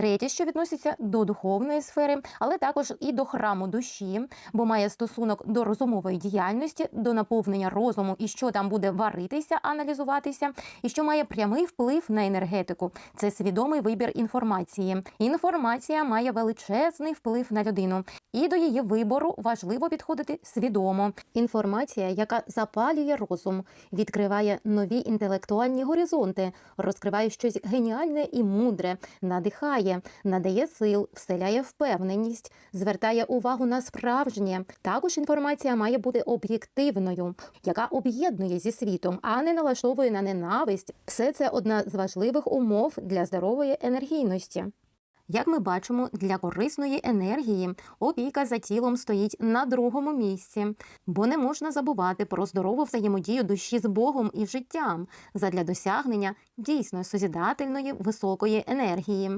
Третє, що відноситься до духовної сфери, але також і до храму душі, бо має стосунок до розумової діяльності, до наповнення розуму і що там буде варитися, аналізуватися, і що має прямий вплив на енергетику. Це свідомий вибір інформації. Інформація має величезний вплив на людину, і до її вибору важливо підходити свідомо. Інформація, яка запалює розум, відкриває нові інтелектуальні горизонти, розкриває щось геніальне і мудре, надихає, надає сил, вселяє впевненість, звертає увагу на справжнє. Також інформація має бути об'єктивною, яка об'єднує зі світом, а не налаштовує на ненависть. Все це одна з важливих умов для здорової енергійності. Як ми бачимо, для корисної енергії опіка за тілом стоїть на другому місці, бо не можна забувати про здорову взаємодію душі з Богом і життям задля досягнення дійсно созідательної високої енергії.